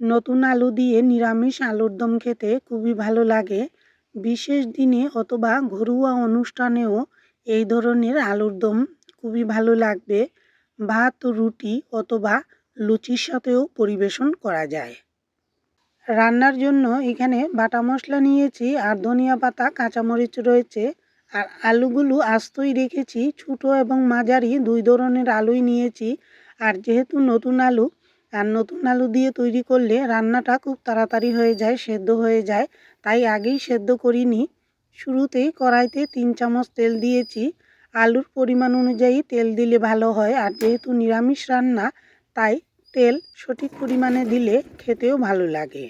নতুন আলু দিয়ে নিরামিষ আলুর দম খেতে খুবই ভালো লাগে। বিশেষ দিনে অথবা ঘরোয়া অনুষ্ঠানেও এই ধরনের আলুর দম খুবই ভালো লাগবে। ভাত, রুটি অথবা লুচির সাথেও পরিবেশন করা যায়। রান্নার জন্য এখানে বাটা মশলা নিয়েছি আর ধনিয়া পাতা, কাঁচামরিচ রয়েছে। আর আলুগুলো আস্তই রেখেছি, ছোটো এবং মাঝারি, দুই ধরনের আলুই নিয়েছি। আর যেহেতু নতুন আলু আর নতুন আলু দিয়ে তৈরি করলে রান্নাটা খুব তাড়াতাড়ি হয়ে যায়, সেদ্ধ হয়ে যায়। তাই আগেই সেদ্ধ করিনি। শুরুতেই কড়াইতে তিন চামচ তেল দিয়েছি। আলুর পরিমাণ অনুযায়ী তেল দিলে ভালো হয়। আর যেহেতু নিরামিষ রান্না, তাই তেল সঠিক পরিমাণে দিলে খেতেও ভালো লাগে।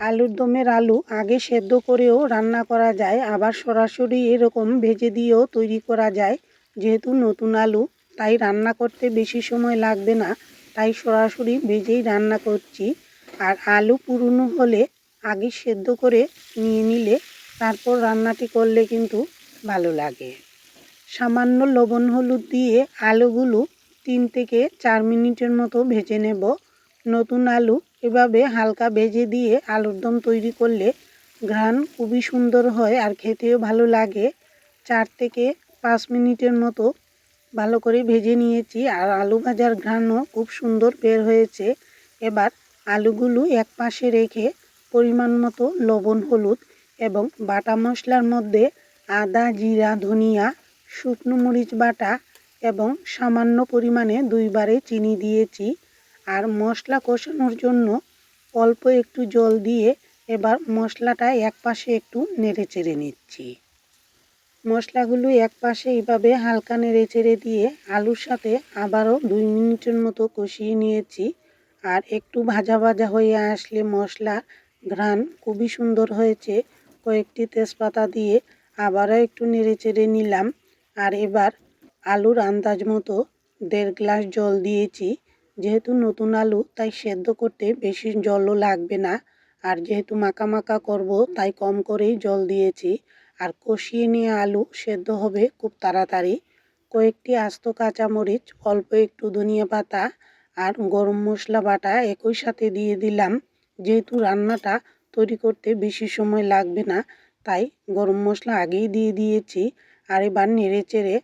আলুর দমের আলু আগে সেদ্ধ করেও রান্না করা যায়। আবার সরাসরি এরকম ভেজে দিয়েও তৈরি করা যায়। যেহেতু নতুন আলু, তাই রান্না করতে বেশি সময় লাগবে না। তাই সরাসরি ভেজেই রান্না করছি। আর আলু পুরনো হলে আগে সেদ্ধ করে নিয়ে নিলে তারপর রান্নাটি করলে কিন্তু ভালো লাগে। সামান্য লবণ হলুদ দিয়ে আলুগুলো তিন থেকে চার মিনিটের মতো ভেজে নেব। নতুন আলু এভাবে হালকা ভেজে দিয়ে আলুর দম তৈরি করলে ঘ্রাণ খুবই সুন্দর হয় আর খেতেও ভালো লাগে। চার থেকে পাঁচ মিনিটের মতো ভালো করে ভেজে নিয়েছি আর আলু ভাজার ঘ্রাণও খুব সুন্দর বের হয়েছে। এবার আলুগুলো এক পাশে রেখে পরিমাণ মতো লবণ, হলুদ এবং বাটা মশলার মধ্যে আদা, জিরা, ধনিয়া, শুকনো মরিচ বাটা এবং সামান্য পরিমাণে দুইবারে চিনি দিয়েছি আর মশলা কষানোর জন্য অল্প একটু জল দিয়ে এবার মশলাটা এক পাশে একটু নেড়ে চেড়ে নিচ্ছি। মশলাগুলো এক পাশে এইভাবে হালকা নেড়ে চেড়ে দিয়ে আলুর সাথে আবারও দুই মিনিটের মতো কষিয়ে নিয়েছি। আর একটু ভাজা ভাজা হয়ে আসলে মশলা ঘ্রাণ খুবই সুন্দর হয়েছে। কয়েকটি তেজপাতা দিয়ে আবারও একটু নেড়ে চেড়ে নিলাম। আর এবার আলুর আন্দাজ মতো দেড় গ্লাস জল দিয়েছি। যেহেতু নতুন আলু, তাই সেদ্ধ করতে বেশি জলও লাগবে না। আর যেহেতু মাখা মাখা করব, তাই কম করেই জল দিয়েছি। আর কষিয়ে নিয়ে আলু সেদ্ধ হবে খুব তাড়াতাড়ি। কয়েকটি আস্ত কাঁচামরিচ, অল্প একটু ধনিয়া পাতা আর গরম মশলা বাটা একই সাথে দিয়ে দিলাম। যেহেতু রান্নাটা তৈরি করতে বেশি সময় লাগবে না, তাই গরম মশলা আগেই দিয়ে দিয়েছি আর এবার নেড়ে চেড়ে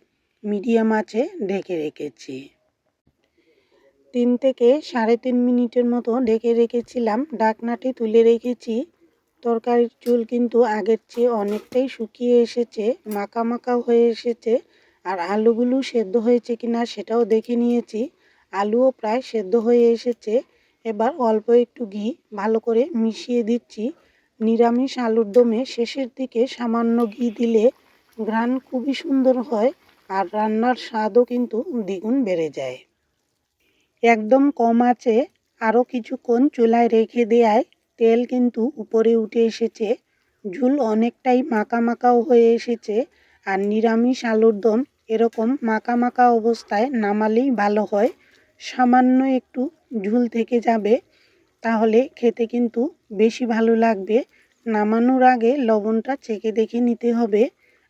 মিডিয়াম আছে ঢেকে রেখেছি। তিন থেকে সাড়ে তিন মিনিটের মতো ঢেকে রেখেছিলাম। ডাকনাটি তুলে রেখেছি। তরকারির চুল কিন্তু আগের চেয়ে অনেকটাই শুকিয়ে এসেছে, মাখা মাখা হয়ে এসেছে। আর আলুগুলো সেদ্ধ হয়েছে কিনা সেটাও দেখে নিয়েছি। আলুও প্রায় সেদ্ধ হয়ে এসেছে। এবার অল্প একটু ঘি ভালো করে মিশিয়ে দিচ্ছি। নিরামিষ আলুর দমে শেষের দিকে সামান্য ঘি দিলে ঘ্রাণ খুবই সুন্দর হয় আর রান্নার স্বাদও কিন্তু দ্বিগুণ বেড়ে যায়। একদম কম আছে, আরও কিছুক্ষণ চুলায় রেখে দেয়ায় তেল কিন্তু উপরে উঠে এসেছে, ঝুল অনেকটাই মাখা মাখাও হয়ে এসেছে আর নিরামিষ আলুর দম এরকম মাখা মাখা অবস্থায় নামালেই ভালো হয়। সামান্য একটু ঝুল থেকে যাবে, তাহলে খেতে কিন্তু বেশি ভালো লাগবে। নামানোর আগে লবণটা চেখে দেখে নিতে হবে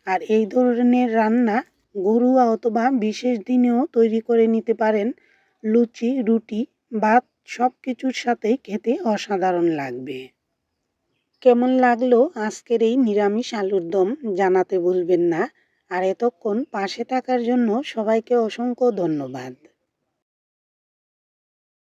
আর এই ধরনের রান্না ঘরোয়া অথবা বিশেষ দিনেও তৈরি করে নিতে পারেন। লুচি, রুটি, ভাত সব কিছুর সাথেই খেতে অসাধারণ লাগবে। কেমন লাগল আজকের এই নিরামিষ আলুর দম জানাতে ভুলবেন না। আর এতক্ষণ পাশে থাকার জন্য সবাইকে অসংখ্য ধন্যবাদ।